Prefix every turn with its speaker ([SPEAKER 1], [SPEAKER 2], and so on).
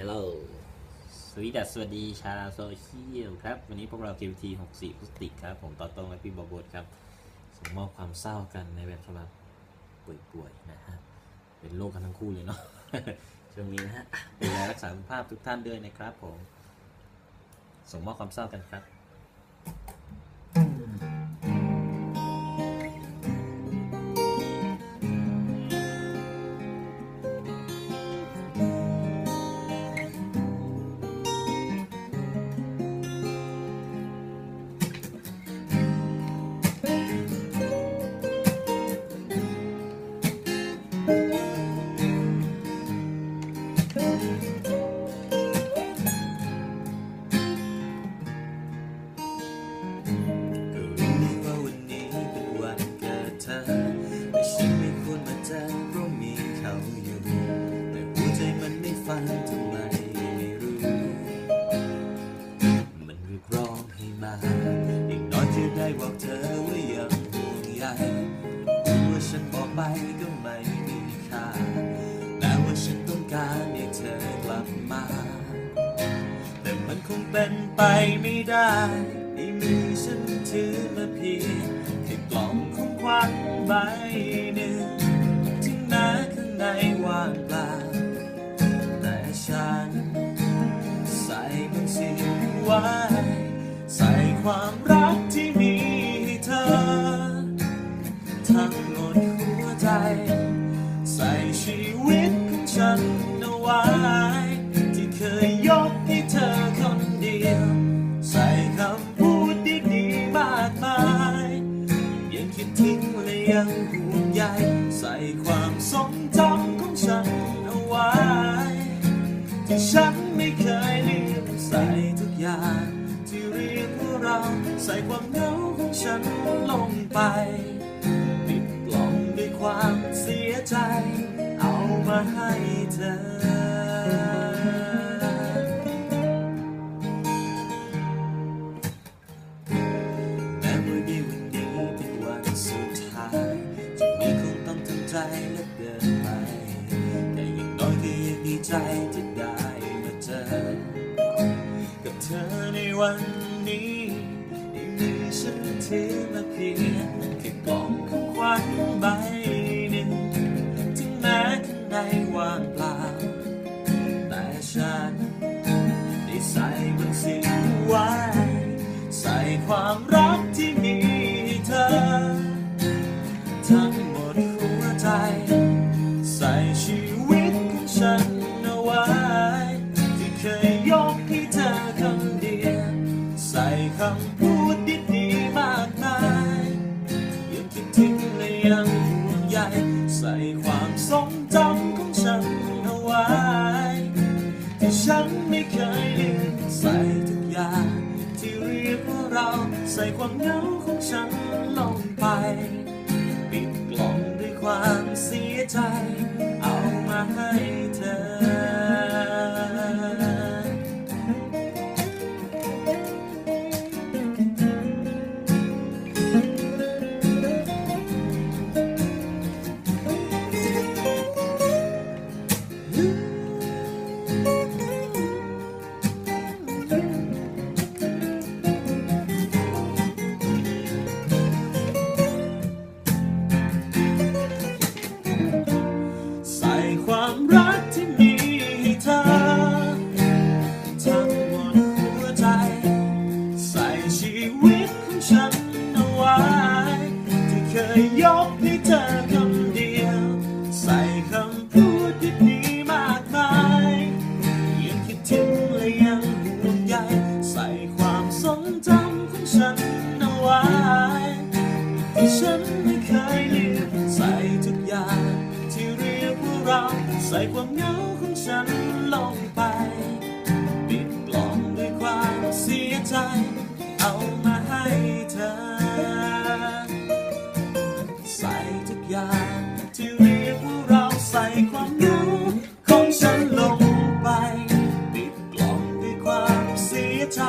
[SPEAKER 1] ฮัลโหลสวัสดีดัสสวัสดีชาวโซเชียลครับ วันนี้พวกเรา QT 64พุสติกครับ ผมต่อตรงและพี่บอบดครับส่งมอบความเศร้ากันในแบบฉบับป่วยๆนะฮะ เป็นโรคกันทั้งคู่เลยเนาะ ช่วงนี้นะฮะดูแลรักษาสุขภาพทุกท่านด้วยนะครับผม ส่งมอบความเศร้ากันครับ
[SPEAKER 2] ธอแต่ฉันไม่ควรมาเจอเพราะมีเขาอยู่ แต่หัวใจมันไม่ฟังทำไมไม่รู้ มันเรียกร้องให้มา อย่างน้อยจะได้บอกเธอว่ายังห่วงใยรู้ว่าฉันบอกไปก็ไม่มีค่าแม้ว่าฉันต้องการให้เธอกลับมา แต่มันคงเป็นไปไม่ได้ที่มือฉันถือมาเพียงแค่กล่อง วัญใบหนึ่งที่แม้ข้างในว่างเปล่าแต่ฉัน ใส่มันสิ่งไว้ใส่ความรักที่มีให้เธอ ทั้งหมดหัวใจ ใส่ชีวิต ที่ฉันไม่เคยลืมใส่ทุกอย่างที่เรียกว่าเราใส่ความเหงาของฉันลงไปปิดกล่องด้วยความเสียใจ เอามาให้เธอแม้ว่าในวันนี้เป็นวันสุดท้ายจากนี้คงต้องทำใจและเดินไปแต่อย่างน้อยก็ยังดีใจที่ วันนี้ได้มีฉันถือมาเพียงแค่กล่องของขวัญใบหนึ่งที่แม้ข้างในว่างเปล่า แต่ฉันได้ใส่มันสิ่งไว้ ใส่ความรัก ยังห่วงใยใส่ความทรงจำของฉันเอาไว้ ที่ฉันไม่เคยลืมใส่ทุกอย่างที่เรียกว่าเราใส่ความเหงาของฉันลงไป ปิดกล่องด้วยความเสียใจ เอามาให้ ความรักที่มีให้เธอ ทั้งหมดหัวใจ ใส่ชีวิตของฉันเอาไว้ที่เคยยก ใส่ความเหงาของฉันลงไป ปิดกล่องด้วยความเสียใจ เอามาให้เธอ ใส่ทุกอย่างที่เรียกว่าเราใส่ความเหงาของฉันลงไป ปิดกล่องด้วยความเสียใจ